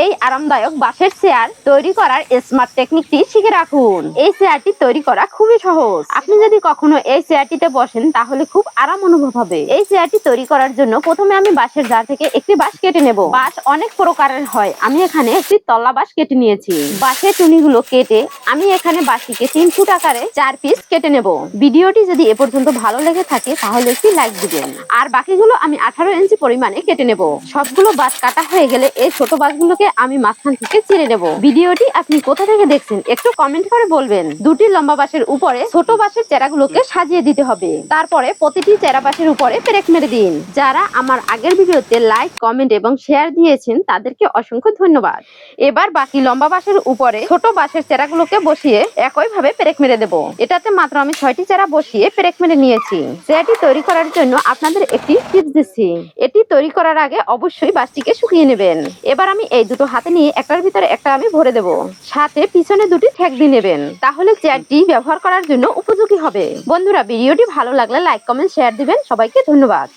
এই আরামদায়ক বাঁশের চেয়ার তৈরি করার স্মার্ট টেকনিকটি শিখে রাখুন। এই চেয়ারটি তৈরি করা খুবই সহজ। আপনি যদি কখনো এই চেয়ারটিতে বসেন, তাহলে খুব আরাম অনুভব হবে। এই চেয়ারটি তৈরি করার জন্য প্রথমে আমি বাঁশের জার থেকে একটি বাঁশ কেটে নেব। বাঁশ অনেক প্রকারের হয়। আমি এখানে একটি তল্লা বাঁশ কেটে নিয়েছি। বাঁশের টুনিগুলো কেটে আমি এখানে বাঁশটিকে তিন ফুট আকারে চার পিস কেটে নেব। ভিডিওটি যদি এ পর্যন্ত ভালো লেগে থাকে, তাহলে একটি লাইক দিবেন। আর বাকিগুলো আমি আঠারো ইঞ্চি পরিমাণে কেটে নেব। সবগুলো বাঁশ কাটা হয়ে গেলে এই ছোট বাঁশগুলোকে আমি মাঝখান থেকে চিড়ে নেব ভিডিওটি আপনি কোথা থেকে দেখছেন, একটু কমেন্ট করে বলবেন। দুটি লম্বা বাঁশের উপরে ছোট বাঁশের চেরাগুলোকে সাজিয়ে দিতে হবে। তারপরে প্রতিটি চেরা বাঁশের উপরে পেরেক মেরে দিন। যারা আমার আগের ভিডিওতে লাইক কমেন্ট এবং শেয়ার দিয়েছেন, তাদেরকে অসংখ্য ধন্যবাদ। এবার বাকি লম্বা বাঁশের উপরে ছোট বাঁশের চেরাগুলোকে বসিয়ে একইভাবে পেরেক মেরে দেব। এটাতে মাত্র আমি ছয়টি চেরা বসিয়ে পেরেক মেরে নিয়েছি। চেয়ারটি তৈরি করার জন্য আপনাদের একটি টিপস দিচ্ছি। এটি তৈরি করার আগে অবশ্যই বাঁশটিকে শুকিয়ে নেবেন। এবার আমি এই দুটো হাতে নিয়ে একটার ভিতরে একটা আমি ভরে দেব। সাথে পিছনে দুটি ঠেক দিয়ে নেবেন। তাহলে চেয়ারটি ব্যবহার করার জন্য উপযোগী হবে। বন্ধুরা, ভিডিওটি ভালো লাগলে লাইক কমেন্ট শেয়ার দিবেন। সবাইকে ধন্যবাদ।